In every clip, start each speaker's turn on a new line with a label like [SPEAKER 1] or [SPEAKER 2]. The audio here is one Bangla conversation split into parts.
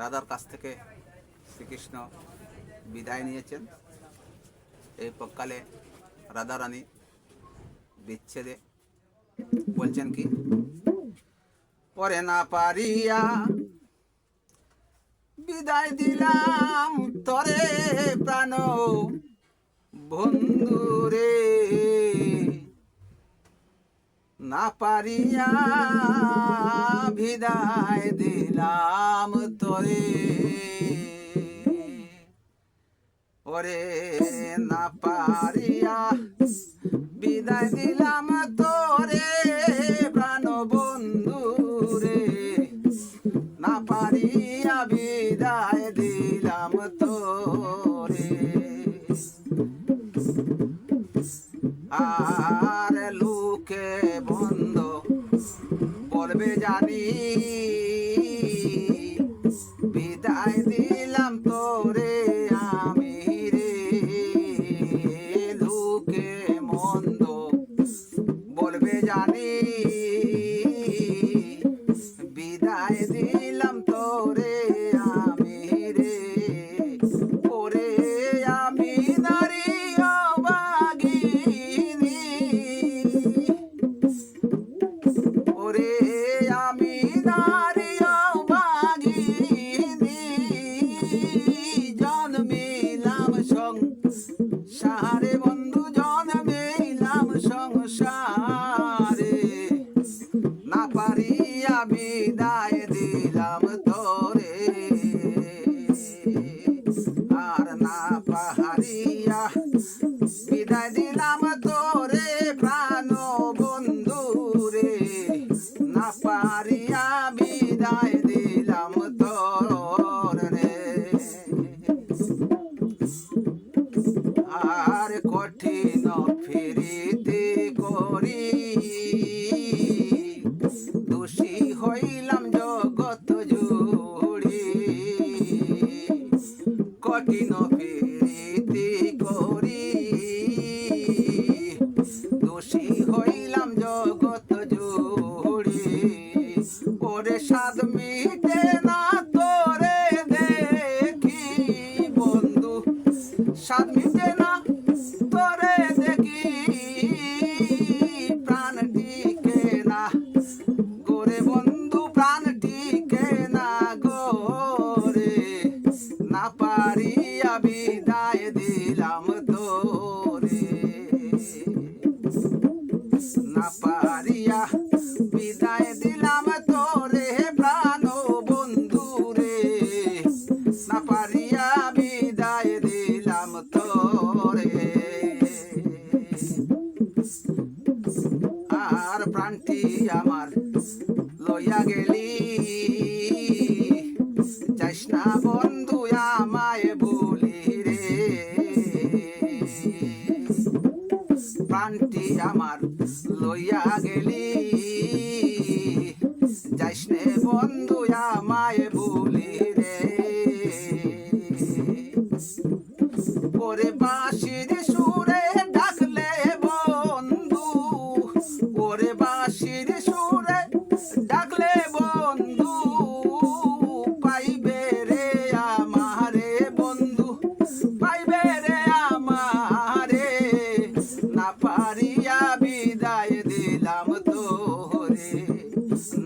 [SPEAKER 1] রাধার কাছ থেকে শ্রীকৃষ্ণ বিদায় নিয়েছেন। এই পকালে রাধারানী বিচ্ছেদে বলছেন কি, পরে না পারিয়া বিদায় দিলাম তরে প্রাণ বন্ধুরে। না পারিয়া বিদায় দিলাম তোরে ওরে না পারিয়া বিদায় দিলাম। বিদায় দিলাম বিদায় দিলাম তোরে। আর না পাহারিয়া বিদায় দিলাম তোরে প্রাণ বন্ধু রে। না পারিয়া বিদায় দিলাম তোর রে। hijo না পারিয়া লইয়া গেলি যাইস নে বন্ধু আমায় বলি রে। ওরে বাঁশির সুরে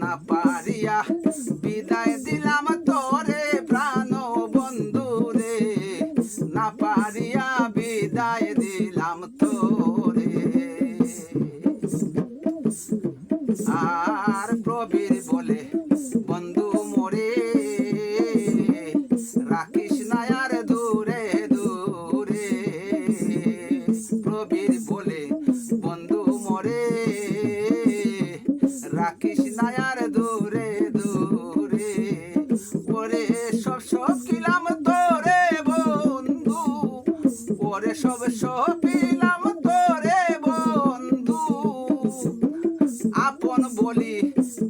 [SPEAKER 1] না পারিয়া। বিদায় দিলাম তোরে, প্রাণ বন্ধু রে। না পারিয়া বিদায় দিলাম তোরে। আর প্রবীর বলে, বন্ধু মোরে, রাখিস নায়ার দূরে দূরে। প্রবীর বলে, বন্ধু মোরে, রাখিস নায়ার সব সব তোরে বন্ধু। আপন বলি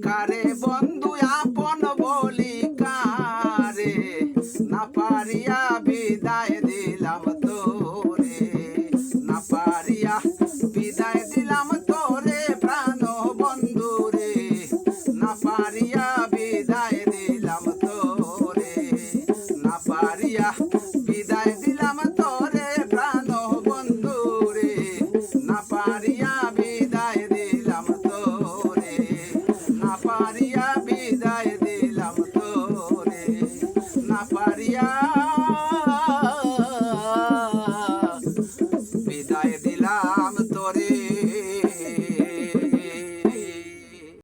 [SPEAKER 1] কারে বন্ধু আপন বলি কারে। না পারিয়া না